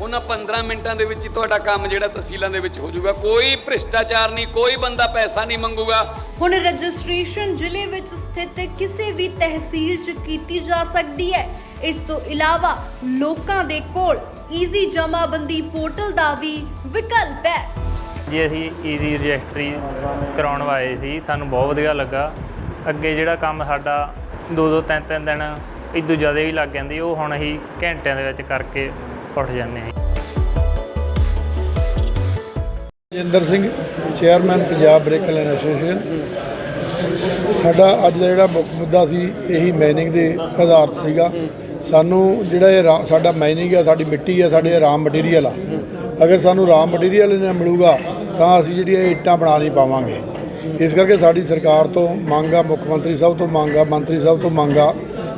ਉਹਨਾਂ 15 ਮਿੰਟਾਂ ਦੇ ਵਿੱਚ ਹੀ ਤੁਹਾਡਾ ਕੰਮ ਜਿਹੜਾ ਤਹਿਸੀਲਾਂ ਦੇ ਵਿੱਚ ਹੋ ਜਾਊਗਾ। ਕੋਈ ਭ੍ਰਿਸ਼ਟਾਚਾਰ ਨਹੀਂ ਕੋਈ ਬੰਦਾ ਪੈਸਾ ਨਹੀਂ ਮੰਗੂਗਾ। ਹੁਣ ਰਜਿਸਟ੍ਰੇਸ਼ਨ ਜ਼ਿਲ੍ਹੇ ਵਿੱਚ ਸਥਿਤ ਕਿਸੇ ਵੀ ਤਹਿਸੀਲ 'ਚ ਕੀਤੀ ਜਾ ਸਕਦੀ ਹੈ। ਇਸ ਤੋਂ ਇਲਾਵਾ ਲੋਕਾਂ ਦੇ ਕੋਲ ਈਜ਼ੀ ਜਮਾਬੰਦੀ ਪੋਰਟਲ ਦਾ ਵੀ ਵਿਕਲਪ ਹੈ। ਜੀ ਅਸੀਂ ਈਜ਼ੀ ਰਜਿਸਟਰੀ ਕਰਾਉਣ ਆਏ ਸੀ। ਸਾਨੂੰ ਬਹੁਤ ਵਧੀਆ ਲੱਗਾ। ਅੱਗੇ ਜਿਹੜਾ ਕੰਮ ਸਾਡਾ ਦੋ ਦੋ ਤਿੰਨ ਤਿੰਨ ਦਿਨ ਇਦੋਂ ਜ਼ਿਆਦਾ ਵੀ ਲੱਗ ਜਾਂਦੀ ਉਹ ਹੁਣ ਅਸੀਂ ਘੰਟਿਆਂ ਦੇ ਵਿੱਚ ਕਰਕੇ ਉੱਠ ਜਾਂਦੇ ਹਾਂ। Jinder Singh chairman Punjab brick kiln association ਸਾਡਾ ਅੱਜ ਦਾ ਜਿਹੜਾ ਮੁੱਖ ਮੁੱਦਾ ਸੀ, ਇਹੀ ਮਾਈਨਿੰਗ ਦੇ ਆਧਾਰਿਤ ਸੀਗਾ। ਸਾਨੂੰ ਜਿਹੜਾ ਇਹ ਰਾ- ਸਾਡਾ ਮਾਈਨਿੰਗ ਆ, ਸਾਡੀ ਮਿੱਟੀ ਆ, ਸਾਡੇ ਰਾਮ ਮਟੀਰੀਅਲ ਆ। ਅਗਰ ਸਾਨੂੰ ਰਾਮ ਮਟੀਰੀਅਲ ਨਾ ਮਿਲੂਗਾ, ਤਾਂ ਅਸੀਂ ਜਿਹੜੀ ਇਹ ਇੱਟਾਂ ਬਣਾ ਨਹੀਂ ਪਾਵਾਂਗੇ। ਇਸ ਕਰਕੇ ਸਾਡੀ ਸਰਕਾਰ ਤੋਂ ਮੰਗ ਆ, ਮੁੱਖ ਮੰਤਰੀ ਸਾਹਿਬ ਤੋਂ ਮੰਗ ਆ, ਮੰਤਰੀ ਸਾਹਿਬ ਤੋਂ ਮੰਗ ਆ,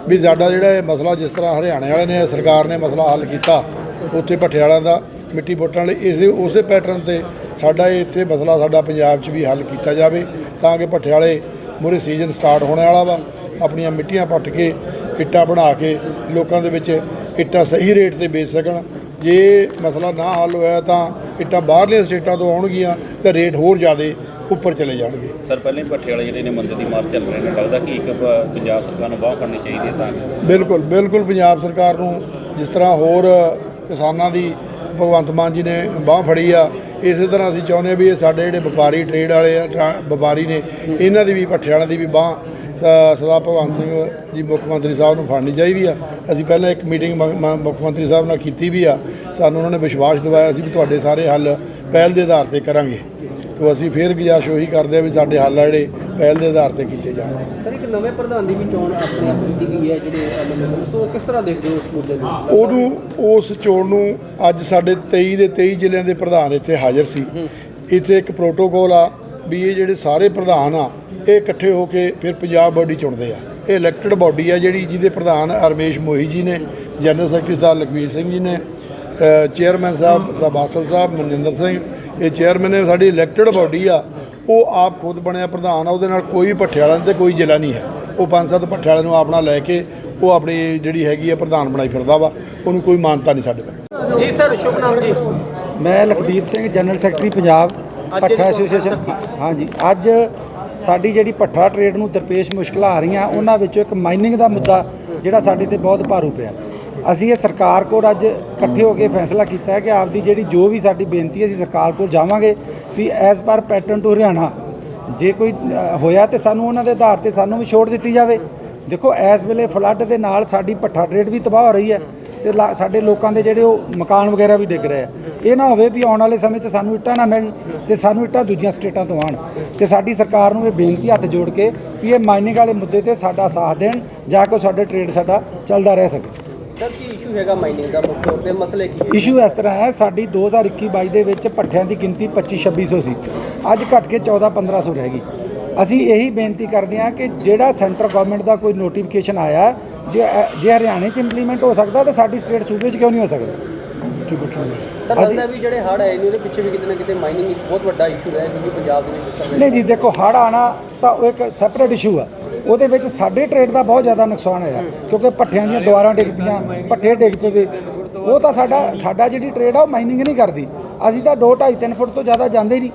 ਵੀ ਸਾਡਾ ਜਿਹੜਾ ਇਹ ਮਸਲਾ ਜਿਸ ਤਰ੍ਹਾਂ ਹਰਿਆਣੇ ਵਾਲੇ ਨੇ, ਸਰਕਾਰ ਨੇ ਮਸਲਾ ਹੱਲ ਕੀਤਾ ਉੱਥੇ ਵਾਲਿਆਂ ਦਾ ਮਿੱਟੀ ਪੁੱਟਣ ਲਈ। ਇਸੇ ਉਸੇ ਪੈਟਰਨ ਤੇ ਸਾਡਾ ਇੱਥੇ ਮਸਲਾ ਸਾਡਾ ਪੰਜਾਬ 'ਚ ਵੀ ਹੱਲ ਕੀਤਾ ਜਾਵੇ ਤਾਂ ਕਿ ਵਾਲੇ ਮੂਹਰੇ ਸੀਜ਼ਨ ਸਟਾਰਟ ਹੋਣ ਵਾਲਾ ਵਾ। ਆਪਣੀਆਂ ਮਿੱਟੀਆਂ ਪੱਟ ਕੇ ਇੱਟਾਂ ਬਣਾ ਕੇ ਲੋਕਾਂ ਦੇ ਵਿੱਚ ਇੱਟਾਂ ਸਹੀ ਰੇਟ ਤੇ ਵੇਚ ਸਕਣ। ਜੇ ਮਸਲਾ ਨਾ ਹੱਲ ਹੋਇਆ ਤਾਂ ਇੱਟਾਂ ਬਾਹਰਲੀਆਂ ਸਟੇਟਾਂ ਤੋਂ ਆਉਣਗੀਆਂ ਤੇ ਰੇਟ ਹੋਰ ਜ਼ਿਆਦਾ ਉੱਪਰ ਚਲੇ ਜਾਣਗੇ। ਸਰ ਪਹਿਲੇ ਭੱਠੇ ਵਾਲੇ ਜਿਹੜੇ ਨੇ ਮੰਦਰ ਦੀ ਮਾਰ ਚੱਲ ਰਹੇ ਨੇ। ਲੱਗਦਾ ਕਿ ਇੱਕ ਪੰਜਾਬ ਸਰਕਾਰ ਨੂੰ ਬਾਹ ਫੜਨੀ ਚਾਹੀਦੀ ਹੈ ਤਾਂ ਬਿਲਕੁਲ ਬਿਲਕੁਲ ਪੰਜਾਬ ਸਰਕਾਰ ਨੂੰ ਜਿਸ ਤਰ੍ਹਾਂ ਹੋਰ ਕਿਸਾਨਾਂ ਦੀ, ਭਗਵੰਤ ਮਾਨ ਜੀ ਨੇ ਬਾਹ ਫੜੀ ਆ। ਇਸੇ ਤਰ੍ਹਾਂ ਅਸੀਂ ਚਾਹੁੰਦੇ ਹਾਂ ਵੀ ਇਹ ਸਾਡੇ ਜਿਹੜੇ ਵਪਾਰੀ ਟ੍ਰੇਡ ਵਾਲੇ ਆ, ਟਰਾ- ਵਪਾਰੀ ਨੇ, ਇਹਨਾਂ ਦੀ ਵੀ ਭੱਠੇ ਦੀ ਵੀ ਬਾਹ ਸਰਦਾਰ ਭਗਵੰਤ ਸਿੰਘ ਜੀ ਮੁੱਖ ਮੰਤਰੀ ਸਾਹਿਬ ਨੂੰ ਫੜਨੀ ਚਾਹੀਦੀ ਆ। ਅਸੀਂ ਪਹਿਲਾਂ ਇੱਕ ਮੀਟਿੰਗ ਮ- ਮੁੱਖ ਮੰਤਰੀ ਸਾਹਿਬ ਨਾਲ ਕੀਤੀ ਵੀ ਆ। ਸਾਨੂੰ ਉਹਨਾਂ ਨੇ ਵਿਸ਼ਵਾਸ ਦਿਵਾਇਆ ਸੀ ਵੀ ਤੁਹਾਡੇ ਸਾਰੇ ਹੱਲ ਪਹਿਲ ਦੇ ਆਧਾਰ ਤੇ ਕਰਾਂਗੇ। ਤੋਂ ਅਸੀਂ ਫੇਰ ਗੁਜ਼ਾਰਿਸ਼ ਉਹੀ ਕਰਦੇ ਆ ਵੀ ਸਾਡੇ ਹੱਲ ਆ ਜਿਹੜੇ ਪਹਿਲ ਦੇ ਆਧਾਰ ਤੇ ਕੀਤੇ ਜਾਣ। ਸਰ ਇੱਕ ਨਵੇਂ ਪ੍ਰਧਾਨ ਦੀ ਵੀ ਚੋਣ ਆਪਣੇ ਆਪ ਕੀਤੀ ਗਈ ਹੈ ਜਿਹੜੇ ਐਮਐਲਏ ਸੋ ਕਿਸ ਤਰ੍ਹਾਂ ਦੇਖਦੇ ਹੋ ਉਸ ਮੁੱਦੇ ਨੂੰ? ਉਹਨੂੰ ਉਸ ਚੋਣ ਨੂੰ ਅੱਜ ਸਾਡੇ 23 ਦੇ 23 ਜ਼ਿਲ੍ਹਿਆਂ ਦੇ ਪ੍ਰਧਾਨ ਇੱਥੇ ਹਾਜ਼ਰ ਸੀ। ਇੱਥੇ ਇੱਕ ਪ੍ਰੋਟੋਕੋਲ ਆ ਵੀ ਇਹ ਜਿਹੜੇ ਸਾਰੇ ਪ੍ਰਧਾਨ ਆ ਇਹ ਇਕੱਠੇ ਹੋ ਕੇ ਫਿਰ ਪੰਜਾਬ ਬੋਡੀ ਚੁਣਦੇ ਆ। ਇਹ ਇਲੈਕਟਡ ਬਾਡੀ ਆ ਜਿਹੜੀ ਜਿਹਦੇ ਪ੍ਰਧਾਨ ਰਮੇਸ਼ ਮੋਹੀ ਜੀ ਨੇ ਜਨਰਲ ਸੈਕਟਰੀ ਸਾਹਿਬ ਲਖਵੀਰ ਸਿੰਘ ਜੀ ਨੇ ਚੇਅਰਮੈਨ ਸਾਹਿਬ ਸਾਹਿਬ ਬਾਸਲ ਸਾਹਿਬ ਮਨਜਿੰਦਰ ਸਿੰਘ ਇਹ ਚੇਅਰਮੈਨ ਨੇ ਸਾਡੀ ਇਲੈਕਟਡ ਬਾਡੀ ਆ ਉਹ ਆਪ ਖੁਦ ਬਣਿਆ ਪ੍ਰਧਾਨ ਆ ਉਹਦੇ ਨਾਲ ਕੋਈ ਭੱਠੇ ਵਾਲਾ ਤੇ ਕੋਈ ਜ਼ਿਲ੍ਹਾ ਨਹੀਂ ਹੈ। ਉਹ ਪੰਜ ਸੱਤ ਭੱਠੇ ਵਾਲੇ ਨੂੰ ਆਪਣਾ ਲੈ ਕੇ ਉਹ ਆਪਣੀ ਜਿਹੜੀ ਹੈਗੀ ਆ ਪ੍ਰਧਾਨ ਬਣਾਈ ਫਿਰਦਾ ਵਾ ਉਹਨੂੰ ਕੋਈ ਮਾਨਤਾ ਨਹੀਂ ਸਾਡੇ ਤੱਕ। ਜੀ ਸਰ ਸ਼ੁਭ ਨਾਮ ਜੀ ਮੈਂ ਲਖਬੀਰ ਸਿੰਘ ਜਨਰਲ ਸੈਕਟਰੀ ਪੰਜਾਬ ਪੱਠਾ ਐਸੋਸੀਏਸ਼ਨ ਹਾਂਜੀ ਅੱਜ ਸਾਡੀ ਜਿਹੜੀ ਪੱਠਾ ਟ੍ਰੇਡ ਨੂੰ ਦਰਪੇਸ਼ ਮੁਸ਼ਕਲਾਂ ਆ ਰਹੀਆਂ ਉਹਨਾਂ ਵਿੱਚੋਂ ਇੱਕ ਮਾਈਨਿੰਗ ਦਾ ਮੁੱਦਾ ਜਿਹੜਾ ਸਾਡੇ ਤੇ ਬਹੁਤ ਭਾਰੂ ਪਿਆ। ਅਸੀਂ ਇਹ ਸਰਕਾਰ ਕੋਲ ਅੱਜ ਇਕੱਠੇ ਹੋ ਕੇ ਫੈਸਲਾ ਕੀਤਾ ਹੈ ਕਿ ਆਪਦੀ ਜਿਹੜੀ ਜੋ ਵੀ ਸਾਡੀ ਬੇਨਤੀ ਹੈ, ਅਸੀਂ ਸਰਕਾਰ ਕੋਲ ਜਾਵਾਂਗੇ ਵੀ as per pattern to Haryana, ਜੇ ਕੋਈ ਹੋਇਆ ਤੇ ਸਾਨੂੰ ਉਹਨਾਂ ਦੇ ਆਧਾਰ ਤੇ ਸਾਨੂੰ ਵੀ ਛੋੜ ਦਿੱਤੀ ਜਾਵੇ। ਦੇਖੋ ਇਸ ਵੇਲੇ ਫਲੱਡ ਦੇ ਨਾਲ ਸਾਡੀ ਪੱਠਾ ਟ੍ਰੇਡ ਵੀ ਤਬਾਹ ਹੋ ਰਹੀ ਹੈ ਤੇ ਲਾ- ਸਾਡੇ ਲੋਕਾਂ ਦੇ ਜਿਹੜੇ ਉਹ ਮਕਾਨ ਵਗੈਰਾ ਵੀ ਡਿੱਗ ਰਹੇ ਆ। ਇਹ ਨਾ ਹੋਵੇ ਵੀ ਆਉਣ ਵਾਲੇ ਸਮੇਂ 'ਚ ਸਾਨੂੰ ਇੱਟਾਂ ਨਾ ਮਿਲਣ ਤੇ ਸਾਨੂੰ ਇੱਟਾਂ ਦੂਜੀਆਂ ਸਟੇਟਾਂ ਤੋਂ ਆਣ ਤੇ ਸਾਡੀ ਸਰਕਾਰ ਨੂੰ ਇਹ ਬੇਨਤੀ ਹੱਥ ਜੋੜ ਕੇ ਵੀ ਇਹ ਮਾਈਨਿੰਗ ਵਾਲੇ ਮੁੱਦੇ ਤੇ ਸਾਡਾ ਸਾਥ ਦੇਣ, ਜਾਂ ਕੇ ਸਾਡੇ ਟ੍ਰੇਡ ਸਾਡਾ ਚੱਲਦਾ ਰਹਿ ਸਕੇ। ਸਰ ਕੀ ਇਸ਼ੂ ਹੈਗਾ ਮਾਈਨਿੰਗ ਦਾ ਮੁੱਖ ਤੌਰ ਤੇ? ਮਸਲੇ ਕੀ ਹੈ ਇਸ਼ੂ ਇਸ ਤਰ੍ਹਾਂ ਹੈ ਸਾਡੀ 2021-22 ਦੇ ਵਿੱਚ ਪੱਠਿਆਂ ਦੀ ਗਿਣਤੀ 25-2600 ਸੀ ਅੱਜ ਘਟ ਕੇ 14-1500 ਰਹਿ ਗਈ। ਅਸੀਂ ਇਹੀ ਬੇਨਤੀ ਕਰਦੇ ਹਾਂ ਕਿ ਜਿਹੜਾ ਸੈਂਟਰ ਗਵਰਨਮੈਂਟ ਦਾ ਕੋਈ ਨੋਟੀਫਿਕੇਸ਼ਨ ਆਇਆ ਜੇ ਜੇ ਹਰਿਆਣੇ 'ਚ ਇੰਪਲੀਮੈਂਟ ਹੋ ਸਕਦਾ ਤਾਂ ਸਾਡੀ ਸਟੇਟ ਸੂਬੇ 'ਚ ਕਿਉਂ ਨਹੀਂ ਹੋ ਸਕਦਾ? ਸਰ ਲੱਗਦਾ ਵੀ ਜਿਹੜੇ ਹੜ੍ਹ ਆਏ ਨੇ ਉਹਦੇ ਪਿੱਛੇ ਵੀ ਕਿਤੇ ਨਾ ਕਿਤੇ ਮਾਈਨਿੰਗ ਇੱਕ ਬਹੁਤ ਵੱਡਾ ਇਸ਼ੂ ਹੈ ਕਿਉਂਕਿ ਪੰਜਾਬ ਦੇ ਵਿੱਚ। ਨਹੀਂ ਜੀ ਦੇਖੋ ਹੜ੍ਹ ਆਣਾ ਤਾਂ ਉਹ ਇੱਕ ਸੈਪਰੇਟ ਇਸ਼ੂ ਆ। ਉਹਦੇ ਵਿੱਚ ਸਾਡੇ ਟ੍ਰੇਡ ਦਾ ਬਹੁਤ ਜ਼ਿਆਦਾ ਨੁਕਸਾਨ ਹੋਇਆ ਕਿਉਂਕਿ ਪੱਠਿਆਂ ਦੀਆਂ ਦੁਆਰਾਂ ਡਿੱਗ ਪਈਆਂ ਪੱਠੇ ਡਿੱਗ ਪਏ ਉਹ ਤਾਂ ਸਾਡਾ ਸਾਡਾ ਜਿਹੜੀ ਟ੍ਰੇਡ ਆ ਉਹ ਮਾਈਨਿੰਗ ਨਹੀਂ ਕਰਦੀ। ਅਸੀਂ ਤਾਂ 2 2.5 3 ਫੁੱਟ ਤੋਂ ਜ਼ਿਆਦਾ ਜਾਂਦੇ ਹੀ ਨਹੀਂ।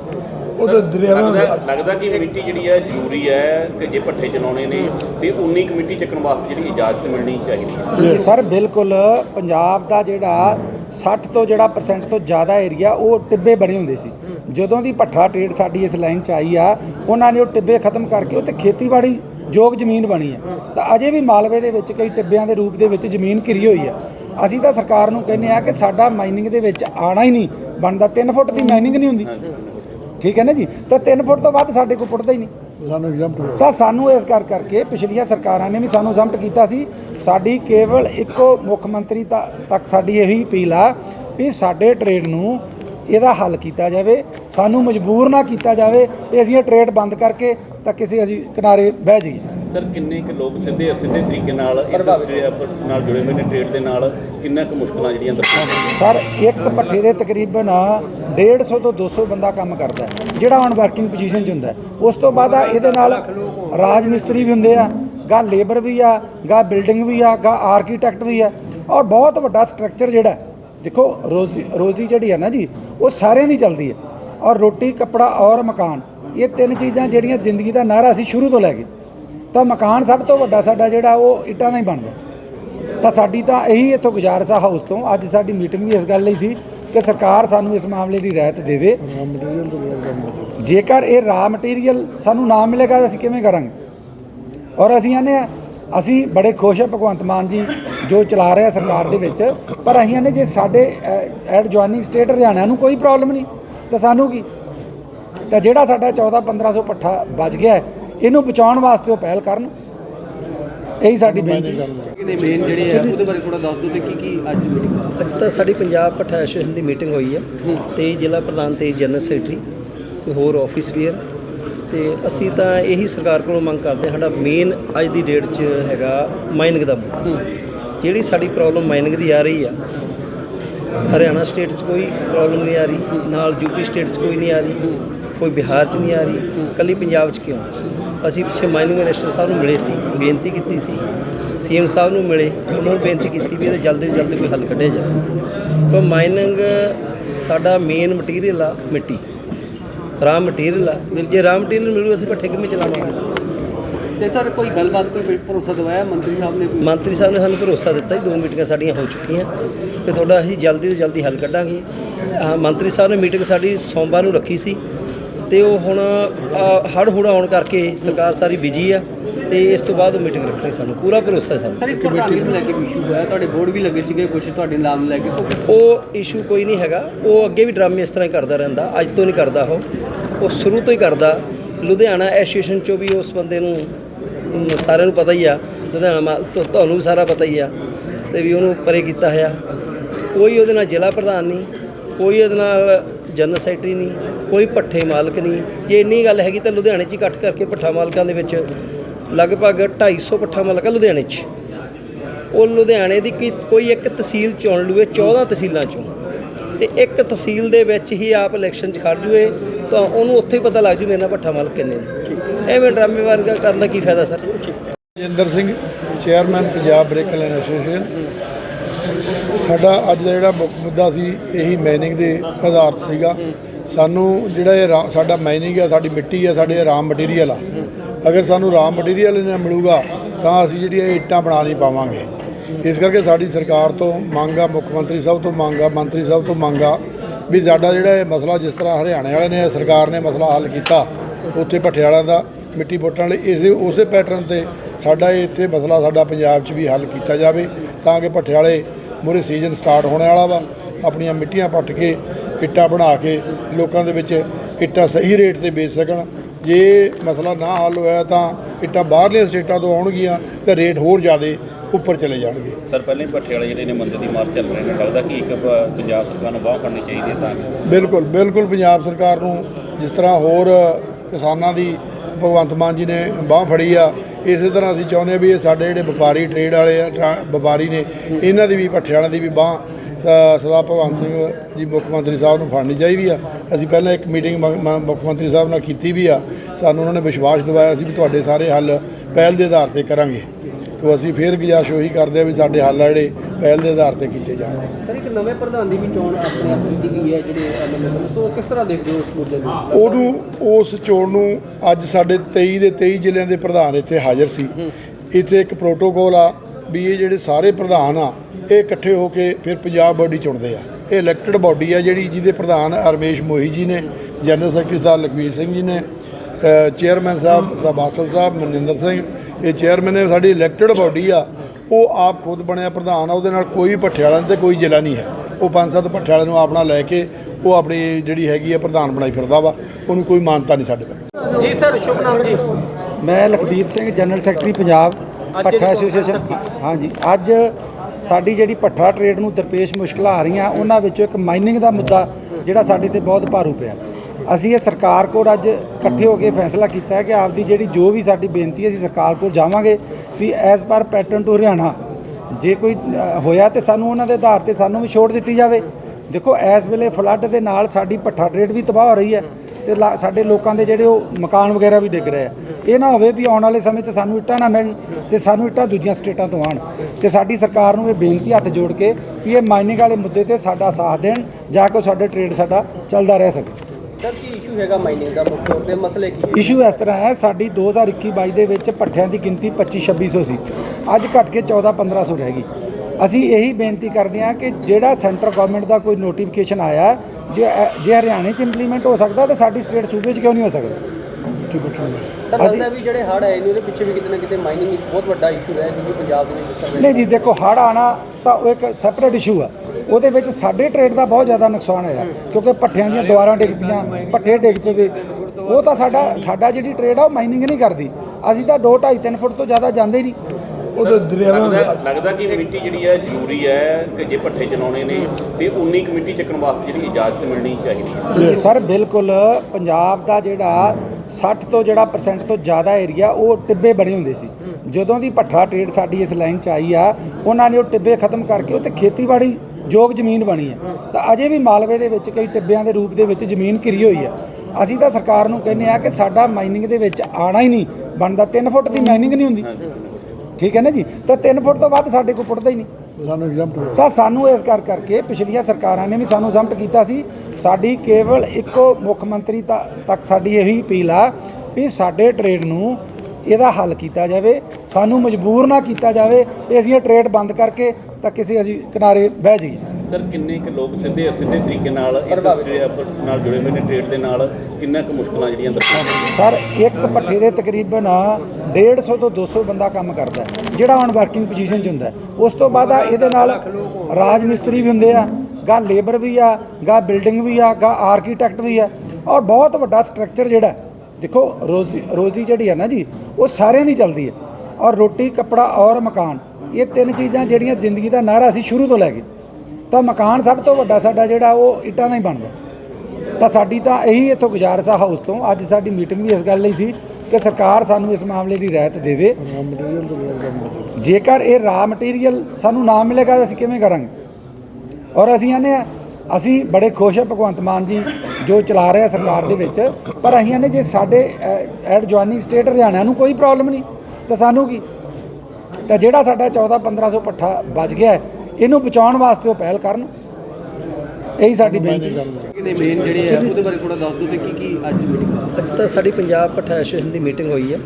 ਉਹ ਤਾਂ ਦਰਿਆਵਾਂ ਲੱਗਦਾ ਕਿ ਮਿੱਟੀ ਜਿਹੜੀ ਹੈ ਜ਼ਰੂਰੀ ਹੈ ਕਿ ਜੇ ਭੱਠੇ ਚਲਾਉਣੇ ਨੇ ਤੇ ਉਨੀ ਕੁ ਮਿੱਟੀ ਚੱਕਣ ਵਾਸਤੇ ਜਿਹੜੀ ਇਜਾਜ਼ਤ ਮਿਲਣੀ ਚਾਹੀਦੀ ਹੈ। ਸਰ ਬਿਲਕੁਲ ਪੰਜਾਬ ਦਾ ਜਿਹੜਾ 60 ਤੋਂ ਜਿਹੜਾ ਪਰਸੈਂਟ ਤੋਂ ਜ਼ਿਆਦਾ ਏਰੀਆ ਉਹ ਟਿੱਬੇ ਬਣੇ ਹੁੰਦੇ ਸੀ। ਜਦੋਂ ਦੀ ਭੱਠਾ ਟ੍ਰੇਡ ਸਾਡੀ ਇਸ ਲਾਈਨ 'ਚ ਆਈ ਆ ਉਹਨਾਂ ਨੇ ਉਹ ਟਿੱਬੇ ਖਤਮ ਕਰਕੇ ਉੱਥੇ ਖੇਤੀਬਾੜੀ ਯੋਗ ਜ਼ਮੀਨ ਬਣੀ ਹੈ। ਤਾਂ ਅਜੇ ਵੀ ਮਾਲਵੇ ਦੇ ਵਿੱਚ ਕਈ ਟਿੱਬਿਆਂ ਦੇ ਰੂਪ ਦੇ ਵਿੱਚ ਜ਼ਮੀਨ ਘਿਰੀ ਹੋਈ ਹੈ। ਅਸੀਂ ਤਾਂ ਸਰਕਾਰ ਨੂੰ ਕਹਿੰਦੇ ਆ ਕਿ ਸਾਡਾ ਮਾਈਨਿੰਗ ਦੇ ਵਿੱਚ ਆਣਾ ਹੀ ਨਹੀਂ। ਬਣਦਾ 3 ਫੁੱਟ ਦੀ ਮਾਈਨਿੰਗ ਨਹੀਂ ਹੁੰਦੀ। ਠੀਕ ਹੈ ਨਾ ਜੀ? ਤਾਂ 3 ਫੁੱਟ ਤੋਂ ਵੱਧ ਸਾਡੇ ਕੋਲ ਪੁੱਟਦਾ ਹੀ ਨਹੀਂ। ਸਾਨੂੰ ਐਗਜ਼ਾਮਪਲ ਤਾਂ ਸਾਨੂੰ ਇਸ ਕਰ ਕਰਕੇ ਪਿਛਲੀਆਂ ਸਰਕਾਰਾਂ ਨੇ ਵੀ ਸਾਨੂੰ ਜ਼ਮਟ ਕੀਤਾ ਸੀ। ਸਾਡੀ ਕੇਵਲ ਇੱਕੋ ਮੁੱਖ ਮੰਤਰੀ ਤੱਕ ਸਾਡੀ ਇਹੀ ਅਪੀਲ ਆ ਵੀ ਸਾਡੇ ਟ੍ਰੇਡ ਨੂੰ ਇਹਦਾ ਹੱਲ ਕੀਤਾ ਜਾਵੇ ਸਾਨੂੰ ਮਜਬੂਰ ਨਾ ਕੀਤਾ ਜਾਵੇ ਵੀ ਅਸੀਂ ਇਹ ਟ੍ਰੇਡ ਬੰਦ ਕਰਕੇ ਤਾਂ ਕਿਸੇ ਅਸੀਂ ਕਿਨਾਰੇ ਬਹਿ ਜਾਈਏ ਸਰ ਕਿੰਨੇ ਕੁ ਲੋਕ ਸਿੱਧੇ ਸਿੱਧੇ ਤਰੀਕੇ ਨਾਲ ਇਸ ਨਾਲ ਜੁੜੇ ਹੋਏ ਨੇ ਟ੍ਰੇਡ ਦੇ ਨਾਲ ਕਿੰਨਾ ਕੁ ਮੁਸ਼ਕਲਾਂ ਜਿਹੜੀਆਂ ਦਰਸਾਉਂਦੇ ਸਰ ਇੱਕ ਪੱਠੇ ਦੇ ਤਕਰੀਬਨ 150 ਤੋਂ 200 ਬੰਦਾ ਕੰਮ ਕਰਦਾ ਹੈ, ਜਿਹੜਾ ਹੁਣ ਵਰਕਿੰਗ ਪੋਜੀਸ਼ਨ 'ਚ ਹੁੰਦਾ। ਉਸ ਤੋਂ ਬਾਅਦ ਆ ਇਹਦੇ ਨਾਲ ਰਾਜ ਮਿਸਤਰੀ ਵੀ ਹੁੰਦੇ ਆ ਗਾ ਲੇਬਰ ਵੀ ਆ ਗਾ ਬਿਲਡਿੰਗ ਵੀ ਆ ਗਾ ਆਰਕੀਟੈਕਟ ਵੀ ਆ ਔਰ ਬਹੁਤ ਵੱਡਾ ਸਟਰਕਚਰ ਜਿਹੜਾ। ਦੇਖੋ ਰੋਜ਼ੀ ਰੋਜ਼ੀ ਜਿਹੜੀ ਹੈ ਨਾ ਜੀ ਉਹ ਸਾਰਿਆਂ ਦੀ ਚੱਲਦੀ ਹੈ। ਔਰ ਰੋਟੀ ਕੱਪੜਾ ਔਰ ਮਕਾਨ ਇਹ ਤਿੰਨ ਚੀਜ਼ਾਂ ਜਿਹੜੀਆਂ ਜ਼ਿੰਦਗੀ ਦਾ ਨਾਰਾ ਅਸੀਂ ਸ਼ੁਰੂ ਤੋਂ ਲੈ ਕੇ। ਤਾਂ ਮਕਾਨ ਸਭ ਤੋਂ ਵੱਡਾ ਸਾਡਾ ਜਿਹੜਾ ਉਹ ਇੱਟਾਂ ਦਾ ਹੀ ਬਣਦਾ। ਤਾਂ ਸਾਡੀ ਤਾਂ ਇਹੀ ਇੱਥੋਂ ਗੁਜ਼ਾਰਿਸ਼ ਆ ਹਾਊਸ ਤੋਂ। ਅੱਜ ਸਾਡੀ ਮੀਟਿੰਗ ਵੀ ਇਸ ਗੱਲ ਲਈ ਸੀ ਕਿ ਸਰਕਾਰ ਸਾਨੂੰ ਇਸ ਮਾਮਲੇ ਦੀ ਰਾਇਤ ਦੇਵੇ। ਜੇਕਰ ਇਹ ਰਾ ਮਟੀਰੀਅਲ ਸਾਨੂੰ ਨਾ ਮਿਲੇਗਾ ਅਸੀਂ ਕਿਵੇਂ ਕਰਾਂਗੇ? ਔਰ ਅਸੀਂ ਆਨੇ ਆ ਅਸੀਂ ਬੜੇ ਖੁਸ਼ ਹਾਂ ਭਗਵੰਤ ਮਾਨ ਜੀ ਜੋ ਚਲਾ ਰਿਹਾ ਸਰਕਾਰ ਦੇ ਵਿੱਚ ਪਰ ਅਸੀਂ ਆਨੇ ਜੇ ਸਾਡੇ ਐਡ ਜੁਆਇਨਿੰਗ ਸਟੇਟ ਹਰਿਆਣਾ ਨੂੰ ਕੋਈ ਪ੍ਰੋਬਲਮ ਨਹੀਂ। ਤਾਂ ਸਾਨੂੰ ਕੀ? ਤਾਂ ਜਿਹੜਾ ਸਾਡਾ 14 1500 ਪੱਠਾ ਬਚ ਗਿਆ ਇਹਨੂੰ ਬਚਾਉਣ ਵਾਸਤੇ ਉਹ ਪਹਿਲ ਕਰਨ। ਇਹੀ ਸਾਡੀ ਬੇਨਤੀ। ਹੈ ਨੇ ਮੇਨ ਜਿਹੜੇ ਆ ਉਹਦੇ ਬਾਰੇ ਥੋੜਾ ਦੱਸ ਦਿਓ ਤੇ ਕੀ ਕੀ ਅੱਜ ਮੀਟਿੰਗ ਅੱਜ ਤਾਂ ਸਾਡੀ ਪੰਜਾਬ ਭੱਠਾ ਐਸੋਸੀਏਸ਼ਨ ਦੀ ਮੀਟਿੰਗ ਹੋਈ ਹੈ। ਤੇ ਜ਼ਿਲ੍ਹਾ ਪ੍ਰਧਾਨ ਤੇ ਜਨਰਲ ਸੈਕਟਰੀ ਤੇ ਹੋਰ ਆਫਿਸ ਵੀਅਰ ਤੇ ਅਸੀਂ ਤਾਂ ਇਹੀ ਸਰਕਾਰ ਕੋਲੋਂ ਮੰਗ ਕਰਦੇ ਹਾਂ ਸਾਡਾ ਮੇਨ ਅੱਜ ਦੀ ਡੇਟ 'ਚ ਹੈਗਾ ਮਾਈਨਿੰਗ ਦਾ ਮੁੱਦਾ ਜਿਹੜੀ ਸਾਡੀ ਪ੍ਰੋਬਲਮ ਮਾਈਨਿੰਗ ਦੀ ਆ ਰਹੀ ਆ ਹਰਿਆਣਾ ਸਟੇਟ 'ਚ ਕੋਈ ਪ੍ਰੋਬਲਮ ਨਹੀਂ ਆ ਰਹੀ ਨਾਲ ਯੂਪੀ ਸਟੇਟ 'ਚ ਕੋਈ ਨਹੀਂ ਆ ਰਹੀ ਕੋਈ ਬਿਹਾਰ 'ਚ ਨਹੀਂ ਆ ਰਹੀ ਕੱਲੀ ਪੰਜਾਬ 'ਚ ਕਿਉਂ? ਅਸੀਂ ਪਿੱਛੇ ਮਾਈਨਿੰਗ ਮਿਨਿਸਟਰ ਸਾਹਿਬ ਨੂੰ ਮਿਲੇ ਸੀ ਬੇਨਤੀ ਕੀਤੀ ਸੀ। ਸੀਐਮ ਸਾਹਿਬ ਨੂੰ ਮਿਲੇ ਉਹਨਾਂ ਨੂੰ ਬੇਨਤੀ ਕੀਤੀ ਵੀ ਇਹਦਾ ਜਲਦੀ ਤੋਂ ਜਲਦੀ ਕੋਈ ਹੱਲ ਕੱਢਿਆ ਜਾਵੇ। ਕਿਉਂ ਮਾਈਨਿੰਗ ਸਾਡਾ ਮੇਨ ਮਟੀਰੀਅਲ ਆ ਮਿੱਟੀ। ਰਾ ਮਟੀਰੀਅਲ ਆ। ਜੇ ਰਾ ਮਟੀਰੀਅਲ ਮਿਲੂ ਅਸੀਂ ਭੱਠੇ ਕਿਵੇਂ ਚਲਾਵਾਂਗੇ? ਤੇ ਸਰ ਕੋਈ ਗੱਲਬਾਤ ਕੋਈ ਭਰੋਸਾ ਦਵਾਇਆ? ਮੰਤਰੀ ਸਾਹਿਬ ਨੇ ਕੋਈ? ਮੰਤਰੀ ਸਾਹਿਬ ਨੇ ਸਾਨੂੰ ਭਰੋਸਾ ਦਿੱਤਾ ਜੀ ਦੋ ਮੀਟਿੰਗਾਂ ਸਾਡੀਆਂ ਹੋ ਚੁੱਕੀਆਂ। ਕਿ ਤੁਹਾਡਾ ਅਸੀਂ ਜਲਦੀ ਤੋਂ ਜਲਦੀ ਹੱਲ ਕੱਢਾਂਗੇ। ਮੰਤਰੀ ਸਾਹਿਬ ਨੇ ਮੀਟਿੰਗ ਸਾਡੀ ਸੋਮਵਾਰ ਨੂੰ ਰੱਖੀ ਸੀ। ਤੇ ਉਹ ਹੁਣ ਹੜ ਹੁੜ ਆਉਣ ਕਰਕੇ ਸਰਕਾਰ ਸਾਰੀ ਬਿਜ਼ੀ ਆ। ਤੇ ਇਸ ਤੋਂ ਬਾਅਦ ਮੀਟਿੰਗ ਰੱਖਣੀ ਸਾਨੂੰ ਪੂਰਾ ਭਰੋਸਾ ਸਾਨੂੰ। ਸਰ ਇੱਕ ਨੂੰ ਲੈ ਕੇ ਇਸ਼ੂ ਹੋਇਆ ਤੁਹਾਡੇ ਬੋਰਡ ਵੀ ਲੱਗੇ ਸੀਗੇ ਕੁਝ ਤੁਹਾਡੇ ਨਾਮ ਲੈ ਕੇ ਉਹ ਇਸ਼ੂ ਕੋਈ ਨਹੀਂ ਹੈਗਾ ਉਹ ਅੱਗੇ ਵੀ ਡਰਾਮੇ ਇਸ ਤਰ੍ਹਾਂ ਹੀ ਕਰਦਾ ਰਹਿੰਦਾ ਅੱਜ ਤੋਂ ਨਹੀਂ ਕਰਦਾ ਉਹ। ਉਹ ਸ਼ੁਰੂ ਤੋਂ ਹੀ ਕਰਦਾ। ਲੁਧਿਆਣਾ ਐਸੋਸੀਏਸ਼ਨ ਚੋਂ ਵੀ ਉਸ ਬੰਦੇ ਨੂੰ ਸਾਰਿਆਂ ਨੂੰ ਪਤਾ ਹੀ ਆ ਲੁਧਿਆਣਾ ਤੁਹਾਨੂੰ ਵੀ ਸਾਰਾ ਪਤਾ ਹੀ ਆ ਤੇ ਵੀ ਉਹਨੂੰ ਪਰੇ ਕੀਤਾ ਹੋਇਆ। ਕੋਈ ਉਹਦੇ ਨਾਲ ਜ਼ਿਲ੍ਹਾ ਪ੍ਰਧਾਨ ਨਹੀਂ ਕੋਈ ਉਹਦੇ ਨਾਲ ਜਨਰਲ ਸੈਕਟਰੀ ਨਹੀਂ ਕੋਈ ਪੱਠੇ ਮਾਲਕ ਨਹੀਂ। ਜੇ ਇੰਨੀ ਗੱਲ ਹੈਗੀ ਤਾਂ ਲੁਧਿਆਣੇ 'ਚ ਇਕੱਠ ਕਰਕੇ ਪੱਠਾ ਮਾਲਕਾਂ ਦੇ ਵਿੱਚ ਲਗਭਗ 250 ਪੱਠਾ ਮਾਲਕ ਆ ਲੁਧਿਆਣੇ 'ਚ। ਉਹ ਲੁਧਿਆਣੇ ਦੀ ਕੀ- ਕੋਈ ਇੱਕ ਤਹਿਸੀਲ ਚੁਣ ਲੂਏ 14 ਤਹਿਸੀਲਾਂ ਚੋਂ। ਤੇ ਇੱਕ ਤਹਿਸੀਲ ਦੇ ਵਿੱਚ ਹੀ ਆਪ ਇਲੈਕਸ਼ਨ 'ਚ ਖੜ ਜੂਏ, ਤਾਂ ਉਹਨੂੰ ਉੱਥੇ ਹੀ ਪਤਾ ਲੱਗ ਜੂ ਮੇਰੇ ਨਾਲ ਭੱਠਾ ਮਾਲਕ ਕਿੰਨੇ ਨੇ। ਐਵੇਂ ਡਰਾਮੇ ਵਰਗਾ ਕਰਨ ਦਾ ਕੀ ਫਾਇਦਾ sir? Rajinder Singh chairman Punjab brick kiln association ਸਾਡਾ ਅੱਜ ਦਾ ਜਿਹੜਾ ਮੁੱਖ ਮੁੱਦਾ ਸੀ, ਇਹੀ ਮਾਈਨਿੰਗ ਦੇ ਆਧਾਰਿਤ ਸੀਗਾ। ਸਾਨੂੰ ਜਿਹੜਾ ਇਹ ਰਾ- ਸਾਡਾ ਮਾਈਨਿੰਗ ਆ, ਸਾਡੀ ਮਿੱਟੀ ਆ, ਸਾਡੇ ਰਾਮ ਮਟੀਰੀਅਲ ਆ। ਅਗਰ ਸਾਨੂੰ ਰਾਮ ਮਟੀਰੀਅਲ ਨਾ ਮਿਲੂਗਾ, ਤਾਂ ਅਸੀਂ ਜਿਹੜੀ ਇਹ ਇੱਟਾਂ ਬਣਾ ਨਹੀਂ ਪਾਵਾਂਗੇ। ਇਸ ਕਰਕੇ ਸਾਡੀ ਸਰਕਾਰ ਤੋਂ ਮੰਗ ਆ, ਮੁੱਖ ਮੰਤਰੀ ਸਾਹਿਬ ਤੋਂ ਮੰਗ ਆ, ਮੰਤਰੀ ਸਾਹਿਬ ਤੋਂ ਮੰਗ ਆ ਵੀ ਸਾਡਾ ਜਿਹੜਾ ਇਹ ਮਸਲਾ ਜਿਸ ਤਰ੍ਹਾਂ ਹਰਿਆਣੇ ਵਾਲੇ ਨੇ, ਸਰਕਾਰ ਨੇ ਮਸਲਾ ਹੱਲ ਕੀਤਾ, ਉੱਥੇ ਭੱਠੇ ਦਾ ਮਿੱਟੀ ਪੁੱਟਣ ਲਈ, ਇਸੇ, ਉਸੇ ਪੈਟਰਨ ਤੇ ਸਾਡਾ ਇਹ ਇੱਥੇ ਮਸਲਾ ਸਾਡਾ ਪੰਜਾਬ 'ਚ ਵੀ ਹੱਲ ਕੀਤਾ ਜਾਵੇ, ਤਾਂ ਕਿ ਭੱਠੇ ਵਾਲੇ ਮੂਹਰੇ ਸੀਜ਼ਨ ਸਟਾਰਟ ਹੋਣ ਵਾਲਾ ਵਾ, ਆਪਣੀਆਂ ਮਿੱਟੀਆਂ ਪੱਟ ਕੇ, ਇੱਟਾਂ ਬਣਾ ਕੇ ਲੋਕਾਂ ਦੇ ਵਿੱਚ ਇੱਟਾਂ ਸਹੀ ਰੇਟ ਤੇ ਵੇਚ ਸਕਣ ਜੇ ਮਸਲਾ ਨਾ ਹੱਲ ਹੋਇਆ ਤਾਂ ਇੱਟਾਂ ਬਾਹਰਲੀਆਂ ਸਟੇਟਾਂ ਤੋਂ ਆਉਣਗੀਆਂ ਤੇ ਰੇਟ ਹੋਰ ਜ਼ਿਆਦਾ ਉੱਪਰ ਚਲੇ ਜਾਣਗੇ। ਸਰ ਪਹਿਲੇ ਭੱਠੇ ਵਾਲੇ ਜਿਹੜੇ ਨੇ ਮੰਦਰ ਦੀ ਮਾਰ ਚੱਲ ਰਹੇ ਨੇ ਲੱਗਦਾ ਕਿ ਇੱਕ ਪੰਜਾਬ ਸਰਕਾਰ ਨੂੰ ਬਾਹ ਫੜਨੀ ਚਾਹੀਦੀ ਹੈ ਤਾਂ ਬਿਲਕੁਲ ਬਿਲਕੁਲ ਪੰਜਾਬ ਸਰਕਾਰ ਨੂੰ ਜਿਸ ਤਰ੍ਹਾਂ ਹੋਰ ਕਿਸਾਨਾਂ ਦੀ ਭਗਵੰਤ ਮਾਨ ਜੀ ਨੇ ਬਾਹ ਫੜੀ ਆ ਇਸੇ ਤਰ੍ਹਾਂ ਅਸੀਂ ਚਾਹੁੰਦੇ ਹਾਂ ਵੀ ਇਹ ਸਾਡੇ ਜਿਹੜੇ ਵਪਾਰੀ ਟ੍ਰੇਡ ਵਾਲੇ ਆ ਵਪਾਰੀ ਨੇ ਇਹਨਾਂ ਦੀ ਵੀ ਭੱਠੇ ਵਾਲਿਆਂ ਦੀ ਵੀ ਬਾਹ ਸਰਦਾਰ ਭਗਵੰਤ ਸਿੰਘ ਜੀ ਮੁੱਖ ਮੰਤਰੀ ਸਾਹਿਬ ਨੂੰ ਫੜਨੀ ਚਾਹੀਦੀ ਆ। ਅਸੀਂ ਪਹਿਲਾਂ ਇੱਕ ਮੀਟਿੰਗ ਮੁੱਖ ਮੰਤਰੀ ਸਾਹਿਬ ਨਾਲ ਕੀਤੀ ਵੀ ਆ। ਸਾਨੂੰ ਉਹਨਾਂ ਨੇ ਵਿਸ਼ਵਾਸ ਦਿਵਾਇਆ ਸੀ ਵੀ ਤੁਹਾਡੇ ਸਾਰੇ ਹੱਲ ਪਹਿਲ ਦੇ ਆਧਾਰ ਤੇ ਕਰਾਂਗੇ। ਤੋਂ ਅਸੀਂ ਫੇਰ ਗੁਜ਼ਾਰਿਸ਼ ਉਹੀ ਕਰਦੇ ਆ ਵੀ ਸਾਡੇ ਹੱਲ ਆ ਜਿਹੜੇ ਪਹਿਲ ਦੇ ਆਧਾਰ ਤੇ ਕੀਤੇ ਜਾਣ। ਸਰ ਇੱਕ ਨਵੇਂ ਪ੍ਰਧਾਨ ਦੀ ਵੀ ਚੋਣ ਆਪਣੇ ਆਪ ਕੀਤੀ ਗਈ ਹੈ ਜਿਹੜੇ ਐਮਐਲਏ ਸੋ ਕਿਸ ਤਰ੍ਹਾਂ ਦੇਖਦੇ ਹੋ ਉਸ ਮੁੱਦੇ ਨੂੰ? ਉਹਨੂੰ ਉਸ ਚੋਣ ਨੂੰ ਅੱਜ ਸਾਡੇ 23 ਦੇ 23 ਜ਼ਿਲ੍ਹਿਆਂ ਦੇ ਪ੍ਰਧਾਨ ਇੱਥੇ ਹਾਜ਼ਰ ਸੀ। ਇੱਥੇ ਇੱਕ ਪ੍ਰੋਟੋਕੋਲ ਆ ਵੀ ਇਹ ਜਿਹੜੇ ਸਾਰੇ ਪ੍ਰਧਾਨ ਆ ਇਹ ਇਕੱਠੇ ਹੋ ਕੇ ਫਿਰ ਪੰਜਾਬ ਬੋਡੀ ਚੁਣਦੇ ਆ। ਇਹ ਇਲੈਕਟਡ ਬਾਡੀ ਆ ਜਿਹੜੀ ਜਿਹਦੇ ਪ੍ਰਧਾਨ ਰਮੇਸ਼ ਮੋਹੀ ਜੀ ਨੇ ਜਨਰਲ ਸੈਕਟਰੀ ਸਾਹਿਬ ਲਖਵੀਰ ਸਿੰਘ ਜੀ ਨੇ ਚੇਅਰਮੈਨ ਸਾਹਿਬ ਸਾਹਿਬ ਬਾਸਲ ਸਾਹਿਬ ਮਨਜਿੰਦਰ ਸਿੰਘ ਇਹ ਚੇਅਰਮੈਨ ਨੇ ਸਾਡੀ ਇਲੈਕਟਡ ਬਾਡੀ ਆ। ਉਹ ਆਪ ਖੁਦ ਬਣਿਆ ਪ੍ਰਧਾਨ ਆ ਉਹਦੇ ਨਾਲ ਕੋਈ ਭੱਠੇ ਵਾਲਾ ਤੇ ਕੋਈ ਜ਼ਿਲ੍ਹਾ ਨਹੀਂ ਹੈ। ਉਹ ਪੰਜ ਸੱਤ ਭੱਠੇ ਵਾਲੇ ਨੂੰ ਆਪਣਾ ਲੈ ਕੇ ਉਹ ਆਪਣੀ ਜਿਹੜੀ ਹੈਗੀ ਆ ਪ੍ਰਧਾਨ ਬਣਾਈ ਫਿਰਦਾ ਵਾ ਉਹਨੂੰ ਕੋਈ ਮਾਨਤਾ ਨਹੀਂ ਸਾਡੇ ਤੱਕ। ਜੀ ਸਰ ਸ਼ੁਭ ਨਾਮ ਜੀ। ਮੈਂ ਲਖਬੀਰ ਸਿੰਘ ਜਨਰਲ ਸੈਕਟਰੀ ਪੰਜਾਬ ਚੋਣ ਐਸੋਸੀਏਸ਼ਨ ਹਾਂਜੀ ਅੱਜ ਸਾਡੀ ਜਿਹੜੀ ਭੱਠਾ ਟ੍ਰੇਡ ਨੂੰ ਦਰਪੇਸ਼ ਮੁਸ਼ਕਲਾਂ ਆ ਰਹੀਆਂ, ਉਹਨਾਂ ਵਿੱਚੋਂ ਇੱਕ ਮਾਈਨਿੰਗ ਦਾ ਮੁੱਦਾ ਜਿਹੜਾ ਸਾਡੇ ਤੇ ਬਹੁਤ ਭਾਰੂ ਪਿਆ। ਅਸੀਂ ਇਹ ਸਰਕਾਰ ਕੋਲ ਅੱਜ ਇਕੱਠੇ ਹੋ ਕੇ ਫੈਸਲਾ ਕੀਤਾ ਹੈ ਕਿ ਆਪਦੀ ਜਿਹੜੀ ਜੋ ਵੀ ਸਾਡੀ ਬੇਨਤੀ ਹੈ, ਅਸੀਂ ਸਰਕਾਰ ਕੋਲ ਜਾਵਾਂਗੇ ਵੀ as per pattern to Haryana, ਜੇ ਕੋਈ ਹੋਇਆ ਤੇ ਸਾਨੂੰ ਉਹਨਾਂ ਦੇ ਆਧਾਰ ਤੇ ਸਾਨੂੰ ਵੀ ਛੋੜ ਦਿੱਤੀ ਜਾਵੇ। ਦੇਖੋ, ਇਸ ਵੇਲੇ ਫਲੱਡ ਦੇ ਨਾਲ ਸਾਡੀ ਭੱਠਾ ਟ੍ਰੇਡ ਵੀ ਤਬਾਹ ਹੋ ਰਹੀ ਹੈ। ਤੇ ਸਾਡੇ ਲੋਕਾਂ ਦੇ ਜਿਹੜੇ ਉਹ ਮਕਾਨ ਵਗੈਰਾ ਵੀ ਡਿੱਗ ਰਹੇ ਆ। ਇਹ ਨਾ ਹੋਵੇ ਵੀ ਆਉਣ ਵਾਲੇ ਸਮੇਂ 'ਚ ਸਾਨੂੰ ਇੱਟਾਂ ਨਾ ਮਿਲਣ ਤੇ ਸਾਨੂੰ ਇੱਟਾਂ ਦੂਜੀਆਂ ਸਟੇਟਾਂ ਤੋਂ ਆਣ ਤੇ ਸਾਡੀ ਸਰਕਾਰ ਨੂੰ ਇਹ ਬੇਨਤੀ ਹੱਥ ਜੋੜ ਕੇ ਵੀ ਇਹ ਮਾਈਨਿੰਗ ਵਾਲੇ ਮੁੱਦੇ ਤੇ ਸਾਡਾ ਸਾਥ ਦੇਣ ਜਾ ਕੇ ਸਾਡੇ ਟ੍ਰੇਡ ਸਾਡਾ ਚੱਲਦਾ ਰਹਿ ਸਕੇ। ਸਰ ਕੀ ਇਸ਼ੂ ਹੈਗਾ ਮਾਈਨਿੰਗ ਦਾ ਮੁੱਖ ਤੌਰ ਤੇ? ਮਸਲੇ ਕੀ ਹੈ ਇਸ਼ੂ ਇਸ ਤਰ੍ਹਾਂ ਹੈ ਸਾਡੀ 2021-22 ਦੇ ਵਿੱਚ ਪੱਠਿਆਂ ਦੀ ਗਿਣਤੀ 25-2600 ਸੀ ਅੱਜ ਘਟ ਕੇ 14-1500 ਰਹਿ ਗਈ। ਅਸੀਂ ਇਹੀ ਬੇਨਤੀ ਕਰਦੇ ਹਾਂ ਕਿ ਜਿਹੜਾ ਸੈਂਟਰ ਗਵਰਨਮੈਂਟ ਦਾ ਕੋਈ ਨੋਟੀਫਿਕੇਸ਼ਨ ਆਇਆ ਜੇ ਜੇ ਹਰਿਆਣੇ 'ਚ ਇੰਪਲੀਮੈਂਟ ਹੋ ਸਕਦਾ ਤਾਂ ਸਾਡੀ ਸਟੇਟ ਸੂਬੇ 'ਚ ਕਿਉਂ ਨਹੀਂ ਹੋ ਸਕਦਾ? ਲੱਗਦਾ ਵੀ ਜਿਹੜੇ ਹੜ੍ਹ ਆਏ ਨੇ ਉਹਦੇ ਪਿੱਛੇ ਵੀ ਕਿਤੇ ਨਾ ਕਿਤੇ ਮਾਈਨਿੰਗ ਇੱਕ ਬਹੁਤ ਵੱਡਾ ਇਸ਼ੂ ਹੈ ਕਿਉਂਕਿ ਪੰਜਾਬ ਦੇ ਵਿੱਚ ਤਰ੍ਹਾਂ ਨਹੀਂ ਜੀ ਦੇਖੋ ਹੜ੍ਹ ਆਣਾ ਤਾਂ ਉਹ ਇੱਕ ਸੈਪਰੇਟ ਇਸ਼ੂ ਆ। ਉਹਦੇ ਵਿੱਚ ਸਾਡੇ ਟ੍ਰੇਡ ਦਾ ਬਹੁਤ ਜ਼ਿਆਦਾ ਨੁਕਸਾਨ ਹੋਇਆ ਕਿਉਂਕਿ ਪੱਠਿਆਂ ਦੀਆਂ ਦੁਆਰਾਂ ਡਿੱਗ ਪਈਆਂ ਪੱਠੇ ਡਿੱਗ ਪਏ ਉਹ ਤਾਂ ਸਾਡਾ ਸਾਡਾ ਜਿਹੜੀ ਟ੍ਰੇਡ ਆ ਉਹ ਮਾਈਨਿੰਗ ਨਹੀਂ ਕਰਦੀ। ਅਸੀਂ ਤਾਂ 2 2.5 3 ਫੁੱਟ ਤੋਂ ਜ਼ਿਆਦਾ ਜਾਂਦੇ ਹੀ ਉਹਦੇ ਦਰਿਆਵਾਂ ਲੱਗਦਾ ਲੱਗਦਾ ਕਿ ਮਿੱਟੀ ਜਿਹੜੀ ਹੈ ਜ਼ਰੂਰੀ ਹੈ ਕਿ ਜੇ ਭੱਠੇ ਚਲਾਉਣੇ ਨੇ ਤੇ ਉਨੀ ਕੁ ਮਿੱਟੀ ਚੱਕਣ ਵਾਸਤੇ ਜਿਹੜੀ ਇਜਾਜ਼ਤ ਮਿਲਣੀ ਚਾਹੀਦੀ ਹੈ। ਸਰ ਬਿਲਕੁਲ ਪੰਜਾਬ ਦਾ ਜਿਹੜਾ 60 ਤੋਂ ਜਿਹੜਾ ਪਰਸੈਂਟ ਤੋਂ ਜ਼ਿਆਦਾ ਏਰੀਆ ਉਹ ਟਿੱਬੇ ਬਣੇ ਹੁੰਦੇ ਸੀ। ਜਦੋਂ ਦੀ ਭੱਠਾ ਟ੍ਰੇਡ ਸਾਡੀ ਇਸ ਲਾਈਨ 'ਚ ਆਈ ਆ ਉਹਨਾਂ ਨੇ ਉਹ ਟਿੱਬੇ ਖਤਮ ਕਰਕੇ ਉੱਤੇ ਖੇਤੀਬਾੜੀ ਯੋਗ ਜ਼ਮੀਨ ਬਣੀ ਹੈ। ਤਾਂ ਅਜੇ ਵੀ ਮਾਲਵੇ ਦੇ ਵਿੱਚ ਕਈ ਟਿੱਬਿਆਂ ਦੇ ਰੂਪ ਦੇ ਵਿੱਚ ਜ਼ਮੀਨ ਘਿਰੀ ਹੋਈ ਹੈ। ਅਸੀਂ ਤਾਂ ਸਰਕਾਰ ਨੂੰ ਕਹਿੰਦੇ ਆ ਕਿ ਸਾਡਾ ਮਾਈਨਿੰਗ ਦੇ ਵਿੱਚ ਆਣਾ ਹੀ ਨਹੀਂ। ਬਣਦਾ 3 ਫੁੱਟ ਦੀ ਮਾਈਨਿੰਗ ਨਹੀਂ ਹੁੰਦੀ। ਠੀਕ ਹੈ ਨਾ ਜੀ? ਤਾਂ 3 ਫੁੱਟ ਤੋਂ ਵੱਧ ਸਾਡੇ ਕੋਲ ਪੁੱਟਦਾ ਹੀ ਨਹੀਂ। ਸਾਨੂੰ ਐਗਜ਼ਾਮਪਟ ਕਰੋ। ਤਾਂ ਸਾਨੂੰ ਇਸ ਕਰ ਕਰਕੇ ਪਿਛਲੀਆਂ ਸਰਕਾਰਾਂ ਨੇ ਵੀ ਸਾਨੂੰ ਜ਼ਮਟ ਕੀਤਾ ਸੀ। ਸਾਡੀ ਕੇਵਲ ਇੱਕੋ ਮੁੱਖ ਮੰਤਰੀ ਤੱਕ ਸਾਡੀ ਇਹੀ ਅਪੀਲ ਆ ਵੀ ਸਾਡੇ ਟ੍ਰੇਡ ਨੂੰ ਇਹਦਾ ਹੱਲ ਕੀਤਾ ਜਾਵੇ ਸਾਨੂੰ ਮਜਬੂਰ ਨਾ ਕੀਤਾ ਜਾਵੇ। ਵੀ ਅਸੀਂ ਇਹ ਟ੍ਰੇਡ ਬੰਦ ਕਰਕੇ ਤਾਂ ਕਿਸੇ ਅਸੀਂ ਕਿਨਾਰੇ ਬਹਿ ਜਾਈਏ। ਸਰ ਕਿੰਨੇ ਕੁ ਲੋਕ ਸਿੱਧੇ ਅਸਿੱਧੇ ਤਰੀਕੇ ਨਾਲ ਇਸ ਟ੍ਰੇਡ ਨਾਲ ਜੁੜੇ ਹੋਏ ਨੇ ਟ੍ਰੇਡ ਦੇ ਨਾਲ ਕਿੰਨਾ ਕੁ ਮੁਸ਼ਕਲਾਂ ਜਿਹੜੀਆਂ ਦਰਸਾਉਂਦੇ ਸਰ ਇੱਕ ਪੱਠੇ ਦੇ ਤਕਰੀਬਨ 150 ਤੋਂ 200 ਬੰਦਾ ਕੰਮ ਕਰਦਾ ਹੈ, ਜਿਹੜਾ ਹੁਣ ਵਰਕਿੰਗ ਪੋਜੀਸ਼ਨ 'ਚ ਹੁੰਦਾ। ਉਸ ਤੋਂ ਬਾਅਦ ਆ ਇਹਦੇ ਨਾਲ ਰਾਜ ਮਿਸਤਰੀ ਵੀ ਹੁੰਦੇ ਆ ਗਾ ਲੇਬਰ ਵੀ ਆ ਗਾ ਬਿਲਡਿੰਗ ਵੀ ਆ ਗਾ ਆਰਕੀਟੈਕਟ ਵੀ ਆ ਔਰ ਬਹੁਤ ਵੱਡਾ ਸਟਰਕਚਰ ਜਿਹੜਾ। ਦੇਖੋ ਰੋਜ਼ੀ ਰੋਜ਼ੀ ਜਿਹੜੀ ਹੈ ਨਾ ਜੀ ਉਹ ਸਾਰਿਆਂ ਦੀ ਚੱਲਦੀ ਹੈ ਔਰ ਰੋਟੀ ਕੱਪੜਾ ਔਰ ਮਕਾਨ ਇਹ ਤਿੰਨ ਚੀਜ਼ਾਂ ਜਿਹੜੀਆਂ ਜ਼ਿੰਦਗੀ ਦਾ ਨਾਰਾ ਸੀ ਸ਼ੁਰੂ ਤੋਂ ਲੈ ਕੇ ਤਾਂ ਮਕਾਨ ਸਭ ਤੋਂ ਵੱਡਾ ਸਾਡਾ ਜਿਹੜਾ ਉਹ ਇੱਟਾਂ ਦਾ ਹੀ ਬਣਦਾ। ਤਾਂ ਸਾਡੀ ਤਾਂ ਇਹੀ ਇੱਥੋਂ ਗੁਜ਼ਾਰਿਸ਼ ਆ ਹਾਊਸ ਤੋਂ। ਅੱਜ ਸਾਡੀ ਮੀਟਿੰਗ ਵੀ ਇਸ ਗੱਲ ਲਈ ਸੀ ਕਿ ਸਰਕਾਰ ਸਾਨੂੰ ਇਸ ਮਾਮਲੇ ਦੀ ਰਾਹਤ ਦੇਵੇ। ਰਾ ਮਟੀਰੀਅਲ ਤੋਂ ਬਗੈਰ ਕੰਮ ਨਹੀਂ ਚੱਲਦਾ ਜੇਕਰ ਇਹ ਰਾ ਮਟੀਰੀਅਲ ਸਾਨੂੰ ਨਾ ਮਿਲੇਗਾ ਤਾਂ ਅਸੀਂ ਕਿਵੇਂ ਕਰਾਂਗੇ? ਔਰ ਅਸੀਂ ਆਨੇ ਆ ਅਸੀਂ ਬੜੇ ਖੁਸ਼ ਹਾਂ ਭਗਵੰਤ ਮਾਨ ਜੀ ਜੋ ਚਲਾ ਰਹੇ ਆ ਸਰਕਾਰ ਦੇ ਵਿੱਚ ਪਰ ਅਸੀਂ ਆਨੇ ਜੇ ਸਾਡੇ ਐਡ ਜੁਆਇਨਿੰਗ ਸਟੇਟ ਹਰਿਆਣਾ ਨੂੰ ਕੋਈ ਪ੍ਰੋਬਲਮ ਨਹੀਂ। ਤਾਂ ਸਾਨੂੰ ਕੀ? ਤਾਂ ਜਿਹੜਾ ਸਾਡਾ 14 1500 ਪੱਠਾ ਬਚ ਗਿਆ ਇਹਨੂੰ ਬਚਾਉਣ ਵਾਸਤੇ ਉਹ ਪਹਿਲ ਕਰਨ। ਇਹੀ ਸਾਡੀ ਬੇਨਤੀ। ਹੈ ਕਿਤੇ ਮੇਨ ਜਿਹੜੇ ਹੈ ਉਹਦੇ ਬਾਰੇ ਥੋੜਾ ਦੱਸ ਦਿਓ ਤੇ ਕੀ ਕੀ ਅੱਜ ਮੀਟਿੰਗ ਅੱਜ ਤਾਂ ਸਾਡੀ ਪੰਜਾਬ ਭੱਠਾ ਐਸੋਸੀਏਸ਼ਨ ਦੀ ਮੀਟਿੰਗ ਹੋਈ ਹੈ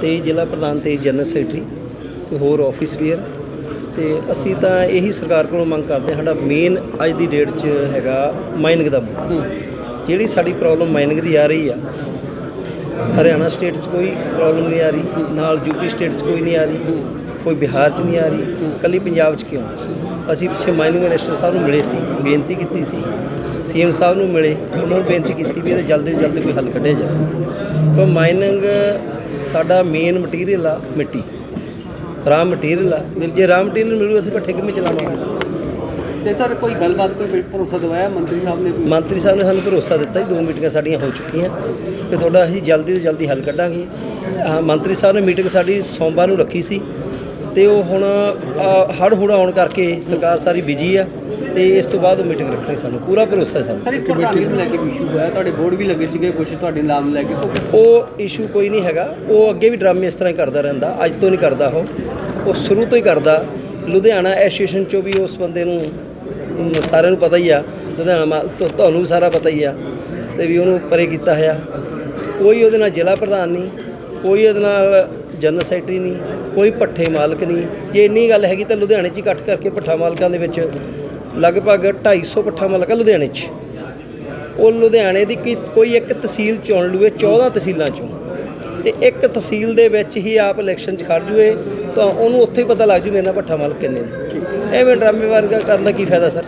ਤੇ ਜ਼ਿਲ੍ਹਾ ਪ੍ਰਧਾਨ ਤੇ ਜਨਰਲ ਸੈਕਟਰੀ ਤੇ ਹੋਰ ਆਫਿਸ ਵੀਅਰ ਤੇ ਅਸੀਂ ਤਾਂ ਇਹੀ ਸਰਕਾਰ ਕੋਲੋਂ ਮੰਗ ਕਰਦੇ ਹਾਂ, ਸਾਡਾ ਮੇਨ ਅੱਜ ਦੀ ਡੇਟ 'ਚ ਹੈਗਾ ਮਾਈਨਿੰਗ ਦਾ ਮੁੱਦਾ। ਜਿਹੜੀ ਸਾਡੀ ਪ੍ਰੋਬਲਮ ਮਾਈਨਿੰਗ ਦੀ ਆ ਰਹੀ ਆ ਹਰਿਆਣਾ ਸਟੇਟ 'ਚ ਕੋਈ ਪ੍ਰੋਬਲਮ ਨਹੀਂ ਆ ਰਹੀ ਨਾਲ ਯੂਪੀ ਸਟੇਟ 'ਚ ਕੋਈ ਨਹੀਂ ਆ ਰਹੀ। ਕੋਈ ਬਿਹਾਰ 'ਚ ਨਹੀਂ ਆ ਰਹੀ ਕੱਲੀ ਪੰਜਾਬ 'ਚ ਕਿਉਂ? ਅਸੀਂ ਪਿੱਛੇ ਮਾਈਨਿੰਗ ਮਿਨਿਸਟਰ ਸਾਹਿਬ ਨੂੰ ਮਿਲੇ ਸੀ ਬੇਨਤੀ ਕੀਤੀ ਸੀ। ਸੀਐਮ ਸਾਹਿਬ ਨੂੰ ਮਿਲੇ ਉਹਨਾਂ ਨੂੰ ਬੇਨਤੀ ਕੀਤੀ ਵੀ ਇਹਦਾ ਜਲਦੀ ਤੋਂ ਜਲਦੀ ਕੋਈ ਹੱਲ ਕੱਢਿਆ ਜਾਵੇ। ਤਾਂ ਮਾਈਨਿੰਗ ਸਾਡਾ ਮੇਨ ਮਟੀਰੀਅਲ ਆ ਮਿੱਟੀ। ਰਾ ਮਟੀਰੀਅਲ ਆ। ਜੇ ਰਾ ਮਟੀਰੀਅਲ ਮਿਲੂ ਅਸੀਂ ਭੱਠੇ ਕਿਵੇਂ ਚਲਾਵਾਂਗੇ? ਤੇ ਸਰ ਕੋਈ ਗੱਲਬਾਤ ਕੋਈ ਭਰੋਸਾ ਦਵਾਇਆ ਮੰਤਰੀ ਸਾਹਿਬ ਨੇ? ਮੰਤਰੀ ਸਾਹਿਬ ਨੇ ਸਾਨੂੰ ਭਰੋਸਾ ਦਿੱਤਾ ਜੀ ਦੋ ਮੀਟਿੰਗਾਂ ਸਾਡੀਆਂ ਹੋ ਚੁੱਕੀਆਂ। ਕਿ ਤੁਹਾਡਾ ਅਸੀਂ ਜਲਦੀ ਤੋਂ ਜਲਦੀ ਹੱਲ ਕੱਢਾਂਗੇ। ਮੰਤਰੀ ਸਾਹਿਬ ਨੇ ਮੀਟਿੰਗ ਸਾਡੀ ਸੋਮਵਾਰ ਨੂੰ ਰੱਖੀ ਸੀ। ਤੇ ਉਹ ਹੁਣ ਹੜ ਹੁੜ ਆਉਣ ਕਰਕੇ ਸਰਕਾਰ ਸਾਰੀ ਬਿਜ਼ੀ ਆ ਤੇ ਇਸ ਤੋਂ ਬਾਅਦ ਉਹ ਮੀਟਿੰਗ ਰੱਖਣੀ ਸਾਨੂੰ ਪੂਰਾ ਭਰੋਸਾ ਹੈ ਸਾਨੂੰ। ਸਰ ਇੱਕ ਪ੍ਰਧਾਨਗੀ ਨੂੰ ਲੈ ਕੇ ਇਸ਼ੂ ਹੋਇਆ ਤੁਹਾਡੇ ਬੋਰਡ ਵੀ ਲੱਗੇ ਸੀਗੇ ਕੁਝ ਤੁਹਾਡੇ ਨਾਮ ਲੈ ਕੇ ਉਹ ਇਸ਼ੂ ਕੋਈ ਨਹੀਂ ਹੈਗਾ ਉਹ ਅੱਗੇ ਵੀ ਡਰਾਮੇ ਇਸ ਤਰ੍ਹਾਂ ਹੀ ਕਰਦਾ ਰਹਿੰਦਾ ਅੱਜ ਤੋਂ ਨਹੀਂ ਕਰਦਾ ਉਹ। ਉਹ ਸ਼ੁਰੂ ਤੋਂ ਹੀ ਕਰਦਾ ਲੁਧਿਆਣਾ ਐਸੋਸੀਏਸ਼ਨ ਚੋਂ ਵੀ ਉਸ ਬੰਦੇ ਨੂੰ ਸਾਰਿਆਂ ਨੂੰ ਪਤਾ ਹੀ ਆ ਲੁਧਿਆਣਾ ਤੁਹਾਨੂੰ ਵੀ ਸਾਰਾ ਪਤਾ ਹੀ ਆ ਤੇ ਵੀ ਉਹਨੂੰ ਪਰੇ ਕੀਤਾ ਹੋਇਆ। ਕੋਈ ਉਹਦੇ ਨਾਲ ਜ਼ਿਲ੍ਹਾ ਪ੍ਰਧਾਨ ਨਹੀਂ ਕੋਈ ਉਹਦੇ ਨਾਲ ਜਨਰਲ ਸੈਕਟਰੀ ਨਹੀਂ ਕੋਈ ਪੱਠੇ ਮਾਲਕ ਨਹੀਂ। ਜੇ ਇੰਨੀ ਗੱਲ ਹੈਗੀ ਤਾਂ ਲੁਧਿਆਣੇ 'ਚ ਹੀ ਇਕੱਠ ਕਰਕੇ ਪੱਠਾ ਮਾਲਕਾਂ ਦੇ ਵਿੱਚ ਲਗਭਗ 250 ਪੱਠਾ ਮਾਲਕ ਆ ਲੁਧਿਆਣੇ 'ਚ। ਉਹ ਲੁਧਿਆਣੇ ਦੀ ਕੋਈ ਇੱਕ ਤਹਿਸੀਲ ਚੁਣ ਲੂਏ 14 ਤਹਿਸੀਲਾਂ 'ਚੋਂ। ਤੇ ਇੱਕ ਤਹਿਸੀਲ ਦੇ ਵਿੱਚ ਹੀ ਆਪ ਇਲੈਕਸ਼ਨ 'ਚ ਖੜ ਜੂਏ ਤਾਂ ਉਹਨੂੰ ਉੱਥੇ ਹੀ ਪਤਾ ਲੱਗ ਜੂ ਮੇਰੇ ਨਾਲ ਪੱਠਾ ਮਾਲਕ ਕਿੰਨੇ ਨੇ। ਐਵੇਂ ਡਰਾਮੇ ਵਰਗਾ ਕਰਨ ਦਾ ਕੀ ਫਾਇਦਾ ਸਰ?